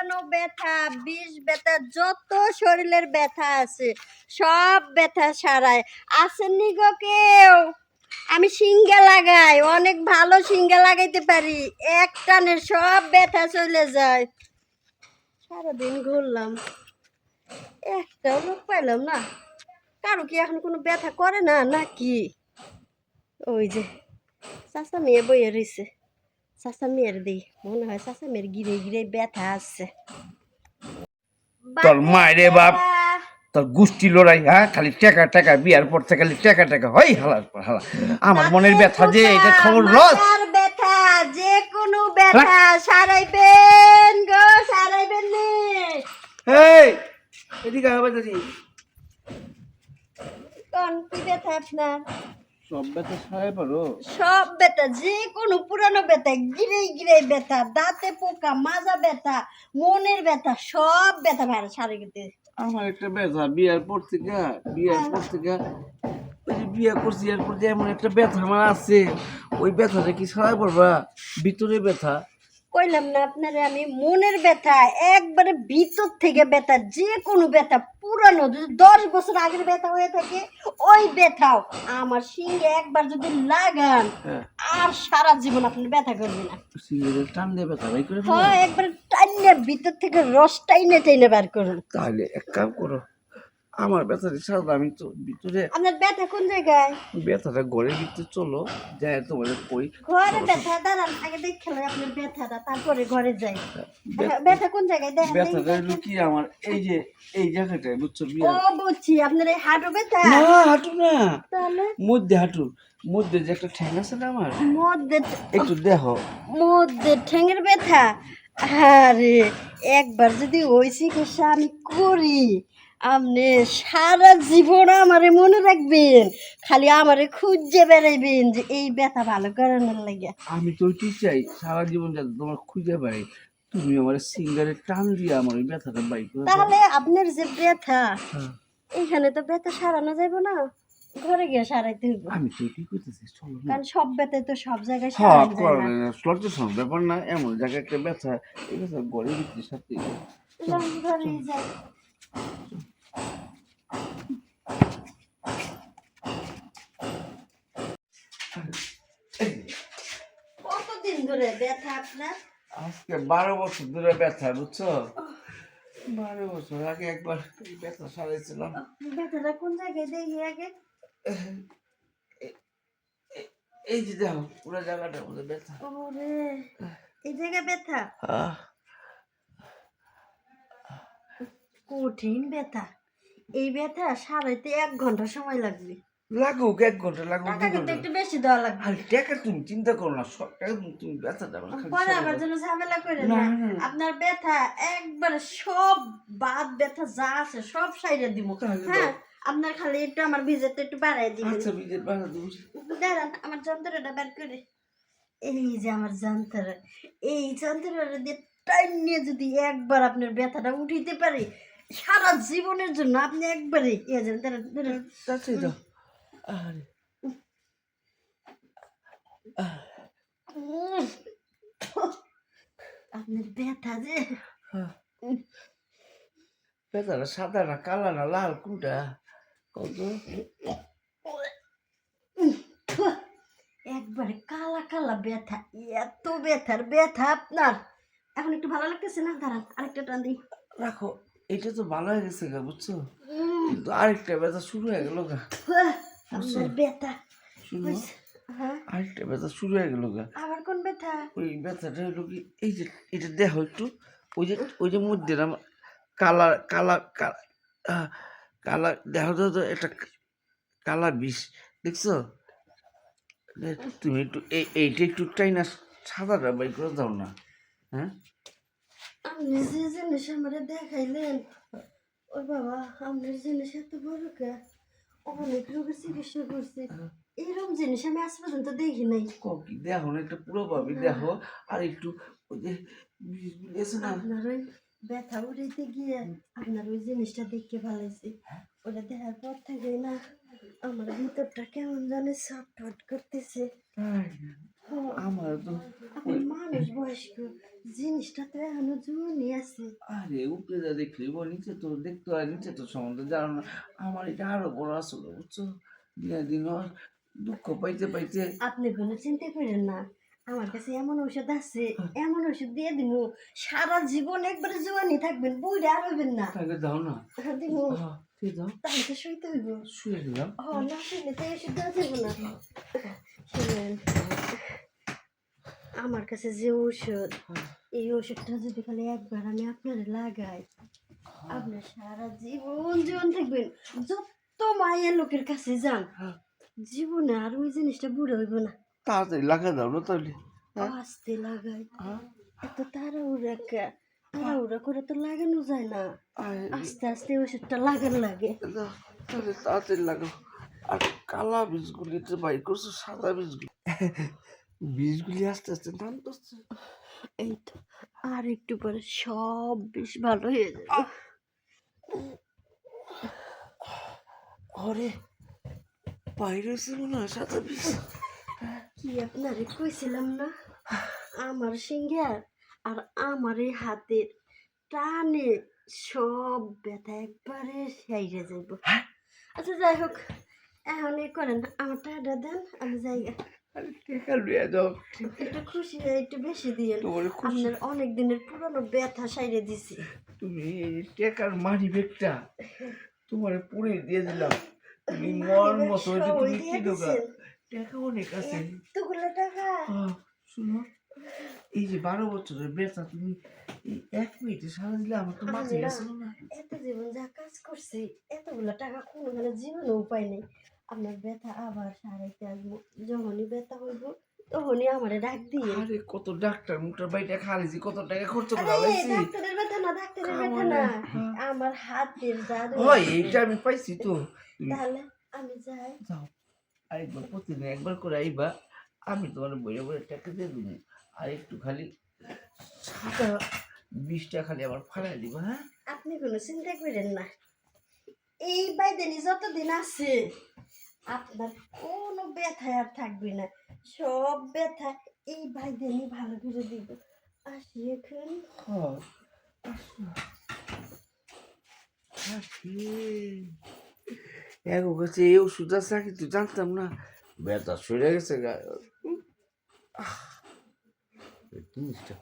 পুরানো ব্যথা, বিষ ব্যথা, যত শরীরের ব্যথা আছে, সব ব্যথা সারায়। আসেননি গো কেউ? আমি সিঙ্গে লাগাই, অনেক ভালো সিঙ্গা লাগাইতে পারি। এক টানে সব ব্যথা চলে যায়। সারাদিন ঘুরলাম। একটাও লোক পাইলাম না। কারও কি এখন কোনো ব্যথা করে না, নাকি? ওই যে চাষা মেয়ে বইয়ে রয়েছে চাষা মেয়ের দিই মনে হয় চাষা মেয়ের গিরে গিরে ব্যথা আছে তোর মায়েরে বাপ। তোর গোষ্ঠী লড়াই হ্যাঁ খালি টাকা টাকা বিয়ার পর থেকে খালি টাকা টাকা হয় হালার পর হালা আমার মনের ব্যথা যে এটা খবর লস ব্যথা যে কোনো ব্যথা সারাইবেন গো সারাইবেন নে এই এদিকে আবার দেখি কোন কি ব্যথা আপনার সব ব্যথা সারাই পারো? সব ব্যথা যে কোনো পুরানো ব্যথা গিরে গিরে ব্যথা দাঁতে পোকা মাজা ব্যথা মনের ব্যথা সব ব্যথা ভাই সারে গেতে আমার একটা ব্যথা বিয়ার পর থেকে বিয়ার পর থেকে ওই যে বিয়া করছি এরপর যে এমন একটা ব্যথা আমার আছে ওই ব্যথাটা কি সারাই পারবা? ভিতরে ব্যথা। কইলাম না আপনারে আমি মনের ব্যথা একবারে ভিতর থেকে ব্যথা যে কোনো ব্যথা পুরানো যদি দশ বছর আগের ব্যথা হয়ে থাকে ওই ব্যথাও। আমার সিঙ্গে একবার যদি লাগান হ্যাঁ। আর সারা জীবন আপনার ব্যথা করবে না। টান দিয়ে ব্যথা ভাই করে হ্যাঁ একবার টাইনে ভিতর থেকে রস টাইনে টাইনে বার করুন। তাহলে এক কাম করো আমার ব্যথাটা সারা আমি তো ভিতরে আপনার ব্যথা কোন জায়গায়? ব্যথাটা ঘরের ভিতরে চলো যাই তোমাদের কই। ঘরে ব্যথা দাঁড়ান আগে দেখে লই আপনার ব্যথাটা তারপরে ঘরে যাই। ব্যথা- কোন জায়গায়? দেখেন ব্যথাটা হলো কি আমার এই যে এই জায়গাটায় বুঝছ ও বিয়া বুঝছি আপনার এই হাঁটু ব্যথা? না হাঁটু না। তাহলে? মধ্যে হাঁটু মধ্যে যে একটা ঠ্যাং আছে না আমার? মধ্যে একটু দেখো। মধ্যে ঠ্যাঙের ব্যথা? আরে একবার যদি ওই চিকিৎসা আমি করি আপনি সারা জীবন আমারে মনে রাখবেন খালি আমারে খুঁজে বেড়াইবেন যে এই ব্যথা ভালো করানোর লাগে। আমি তো ওইটাই চাই সারা জীবন যাতে তোমার খুঁজে পাই তুমি আমার সিঙ্গারে টান দিয়ে আমার ওই ব্যথাটা বাই তাহলে আপনার যে ব্যথা হ্যাঁ, এখানে তো ব্যথা সারানো যাবে না ঘরে গিয়ে সারাইতে হইব। আমি তো এটাই করতেছি চলো কারণ সব ব্যথা তো সব জায়গায় হ্যাঁ সারানো যায় না। লজ্জাসন ব্যাপার না এমন জায়গায় একটা ব্যথা এই ব্যথা গড়ে ভিতরে সাথে ঘরেই যাই। কতদিন ধরে ব্যথা আপনার? আজকে বারো বছর ধরে ব্যথা বুঝছ? বারো বছর আগে একবার ব্যথা সারাইছিলাম। ব্যথাটা কোন জায়গায়? দেখি আগে। এই যে দেখো পুরো জায়গাটার মধ্যে ব্যথা। ওরে এই জায়গায় ব্যথা? কঠিন ব্যথা। এই ব্যথা সারাইতে এক ঘণ্টা সময় লাগবে। লাগুক এক ঘণ্টা লাগুক টাকা কিন্তু একটু বেশি দেওয়া লাগবে। আর টাকা তুমি চিন্তা করো না সব টাকা তুমি আমার পরে দাও। যেন ঝামেলা করে না। আপনার ব্যথা একবারে সব বাদ ব্যথা যা আছে সব সাইডে দিব। হ্যাঁ আপনার খালি একটু আমার ভিজেতে একটু বাড়াই দিবেন। আচ্ছা দেবো। দাঁড়ান আমার যন্ত্রটা বের করে। এই যে আমার যন্ত্র এই যন্ত্রটা দিয়ে টাইম নিয়ে যদি একবার আপনার ব্যথাটা উঠিতে পারে সারা জীবনের জন্য আপনি একবারে ইয়ে যান তাতে দাও আরে আপনার ব্যথা যে। হ্যাঁ। ব্যথাটা সাদা না কালা না লাল কোনটা? কত একবারে কালা কালা ব্যথা এত ব্যথার ব্যথা আপনার। এখন একটু ভালো লাগতেছে না? দাঁড়ান আরেকটা টান দিই। রাখো। এটা তো ভালো হয়ে গেছে গা বুঝছ? কিন্তু আরেকটা ব্যথা শুরু হয়ে গেল গা। ব্যথা। শুনো হ্যাঁ। আরেকটা ব্যথা শুরু হয়ে গেল গা। আবার কোন ব্যথা? ওই ব্যথাটা হলো কি এই যে এটা দেখো একটু ওই যে ওই যে মধ্যে না কালার কালার কালার দেখো তো একটা কালার বিষ দেখছ? তুমি একটু এই এইটা একটু টাই না সাদাটা বাই করে দাও না হ্যাঁ? আপনি যে জিনিস আমার দেখাইলেন ও বাবা আপনার জিনিস এত বড় কে? অনেক রোগের চিকিৎসা করছে। এরকম জিনিস আমি আজ পর্যন্ত দেখি নাই। কি দেখো না একটা পুরো ভাবি দেখো আর একটু ওই যে না? আপনার ওই ব্যথা উঠাইতে গিয়ে আপনার ওই জিনিসটা দেখতে ভালাইছি ওটা দেখার পর থেকে না আমার ভিতরটা কেমন জানি ছটফট করতেছে? ও, আমার তো মানুষ বয়স্ক জিনিসটা তো এখনও আছে। আরে উপরে যা দেখলি নিচে তো দেখতে হয় নিচে তো সম্বন্ধে জানো না। আমার এটা আরও বড় আসলে বুঝছ? দিনে দিন দুঃখ পাইতে পাইতে আপনি কোনো চিন্তা করেন না। আমার কাছে এমন ঔষধ আছে এমন ওষুধ দিয়ে দিব সারা জীবন একবারে জোয়ানি থাকবেন বইরে আর হইবেন না। দাও না। দিব শুইতে হইব। শুয়ে দিলাম ও না শুনে তো ওষুধ দেওয়া যাবে না। শুনেন আমার কাছে যে ঔষধ এই ওষুধটা যদি খালি একবার আমি আপনার লাগাই আপনার সারা জীবন জীবন থাকবেন। যত মায়ের লোকের কাছে যান হ্যাঁ। জীবনে আর ওই জিনিসটা বুড়ো হইব না। তাড়াতাড়ি লাগা দাও না তাহলে। হ্যাঁ? আস্তে লাগাই। হ্যাঁ? এত তাড়াহুড়া তাড়াহুড়া করে তো লাগানো যায় না। আস্তে আস্তে ওষুধটা লাগান লাগে। তাহলে তাড়াতাড়ি লাগাও। আর কালা বীজগুলি তো বাইর করছ সাদা বীজগুলি। বীজগুলি আস্তে আস্তে নামতেছে এই তো আর একটু পরে সব বেশ ভালো হয়ে যাবে। আরে বাইরে ছিল না সাদা বীজ। কি আপনারে কইছিলাম না? আমার সিঙ্গার আর আমার এই হাতের টানে সব ব্যথা একবারে সাইরে যাইব। আচ্ছা যাই হোক এখন এ করেন আমার টাকাটা দেন আমি যাই একটু খুশি হয়ে একটু বেশি দিয়ে আপনার অনেক দিনের পুরনো ব্যথা দিছি। তুমি এই যে টেকার মানি ব্যাগটা তোমার পুরে দিয়ে দিলাম। তুমি মন মতো তুমি কি টাকা অনেক আছে। এতগুলো টাকা। শুনো। এই যে বারো বছরের ব্যথা তুমি এক মিনিটে সারা দিলে আমার তো বাঁচে। গেছিল না। এত জীবন যা কাজ করছি এতগুলো টাকা কোনোখানে জীবনে উপায় নেই। আপনার ব্যথা আবার সারাইতে আসব যখনই ব্যথা হইব তখনই আমারে ডাক দিয়ে। আরে কত ডাক্তার মুখটার বাড়িটা খালিছি কত টাকা খরচ করে ডাক্তারের ব্যথা না ডাক্তারের ব্যথা কামড়ে। না। হ্যাঁ। আমার হাতের জাদু এইটা আমি পাইছি তো। তাহলে আমি যাই। যাও। আরেকবার প্রতিদিন একবার করে আইবা আমি তোমার বইয়ে বইয়ে টাকা দিয়ে দেবো। আর একটু খালি সাদা বিষটা খালি আবার ফালাই দিব হ্যাঁ? আপনি কোনো চিন্তা করেন না। এই বাইদেনি যতদিন আছে আপনার কোনো ব্যথা আর থাকবে না। সব ব্যথা এই বাইদেনি ভালো করে দিব। আসি এখন। হ্যাঁ আসো। আসি। এক এই ওষুধ আছে কিন্তু জানতাম না। ব্যথা সরে গেছে не сидел.